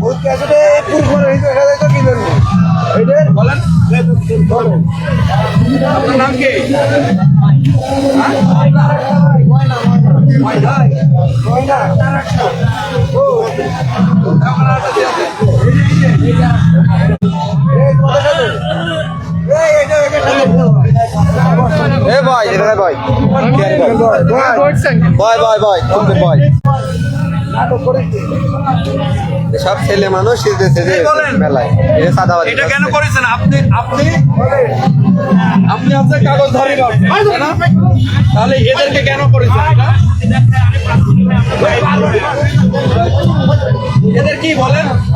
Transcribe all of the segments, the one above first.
বহুত ক্যাসেটে পুরো করে হইতো এটা তো কিনেন এইটা বলেন বলেন আপনার নাম কি এটা এটা এ ভাই এখানে ভাই ভাই ভাই ভাই ভাই সব ছেলে মানুষ। মেলায়। এটা কেন করেছেন? আপনি আপনি আপনি আপনার কাগজ ধরে? তাহলে এদেরকে কেন করেছেন?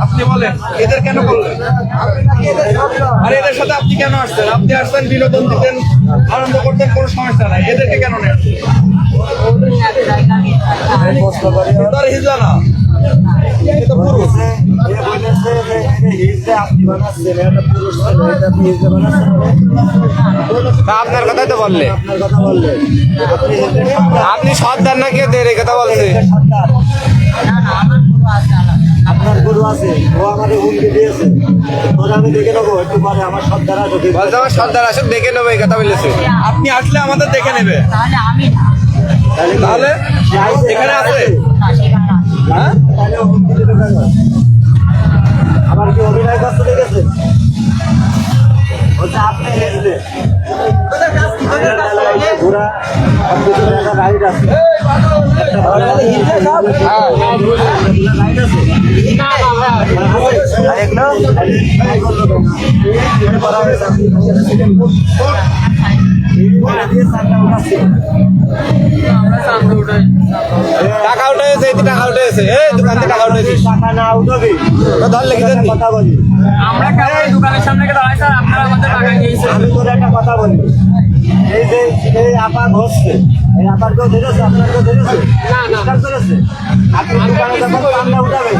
আপনি বলেন এদের কেন করলেন? আর এদের সাথে আপনি কেন আসছেন? আপনি আসছেন বিনোদন দিতেন আনন্দ করতেন কোনো সমস্যা নাই। এদেরকে কেন নেন? তার হিজলা না এ পুরুষ। আপনার কথাই তো বললে। আপনার কথা বললে আপনি সর্দার নাকি দের কথা বলছে? আছে ও আমাদের হুমকি দিয়েছে। ওরা আমি দেখে নেব একটু পরে আমার সর্দার আছে বলছে আমার সর্দার আসুক দেখে নেব এই কথা বলেছে। আপনি আসলে আমাদের দেখে নেবে। তাহলে আমি না। তাহলে এখানে আছে? হ্যাঁ তাহলে হুমকি দেবে কেন? কি অভিনয় করতে দেখেছে? বলছে আপনি হেসবে। ঘোরা রাইড আছে। রাইড আছে। আর এগুলো। করা হয়েছে। টাকা উঠেছে টাকা উঠেছে এই দোকান থেকে টাকা উঠেছে টাকা না উঠবে তো ধর লেগে দেন কথা বলি আমরা এই দোকানের সামনে গিয়ে দাঁড়াই স্যার আপনারা আমাদের টাকা নিয়েছেন আমি তোর একটা কথা বলি এই যে এই আপার হচ্ছে এই কেউ ধরেছে আপনার কেউ ধরেছে? ডিস্টার্ব করেছে? আপনি দোকানে যখন চান্দা উঠাবে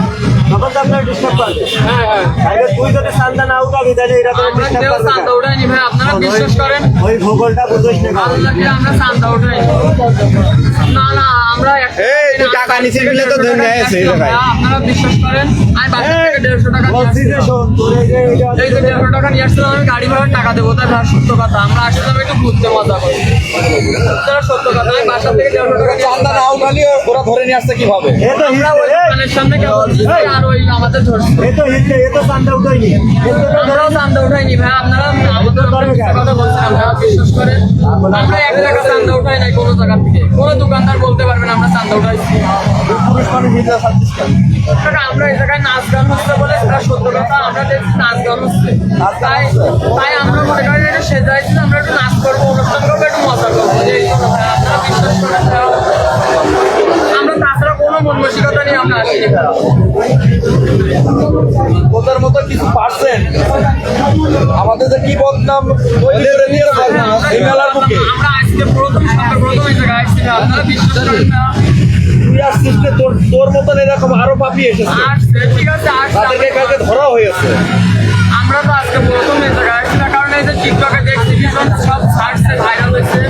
তখন তো আপনার ডিস্টার্ব করবে। হ্যাঁ হ্যাঁ। তাহলে তুই যদি চান্দা না উঠাবি তাহলে তো ডিস্টার্ব করবে করেন? ওই ভূগোলটা বুঝোস না আমরা চান্দা উঠাইনি। না না আমরা এই টাকা তো ধরে জায়গায় আপনারা বিশ্বাস করেন? আমি থেকে দেড়শো টাকা আসছিলাম। এই যে দেড়শো টাকা নিয়ে আসছিলাম আমি গাড়ি ভাড়ার টাকা দেবো তাই ভাড়া সত্য কথা। আমরা আসলে একটু ঘুরতে মজা করি। সত্য কথা আমি বাসা থেকে দেড়শো টাকা চান্দা ওরা ধরে নিয়ে আসছে কীভাবে? সামনে কেবল আর ওই আমাদের ধরছে চান্দা আমরাও চান্দা উঠাইনি ভাই আপনারা আমাদের কথা বলছেন আমরা বিশ্বাস করেন। আমরা এক টাকা চান্দা উঠাই নাই কোনো জায়গা থেকে। কোনো দোকানদার বলতে পারবেন আমরা চান্দা উঠাইছি। পুরুষ মানুষ কারণ আমরা এই জায়গায় নাচ গান হচ্ছে বলে সেটা সত্য কথা। আমরা দেখছি নাচ গান হচ্ছে তাই তাই আমরা মনে করি এটা সেজাইছি আমরা একটু নাচ করব অনুষ্ঠান করব একটু মজা করব এই আপনারা বিশ্বাস করেন আমরা তাছাড়া কোনো মন মানসিকতা নিয়ে আমরা আসিনি ওদের মতো কিছু পারছেন আমাদের যে কি বদনাম করে এই মেলার বুকে। আমরা আজকে প্রথম প্রথম এই জায়গায় আসছি আপনারা বিশ্বাস করেন না। তোর মতন এরকম আরও পাপি এসেছে। তাদেরকে কালকে ধরা হয়েছে। আমরা তো আজকে প্রথম এসে কারণ এই যে টিকটকে দেখছি সব সার্চে ভাইরাল হয়েছে।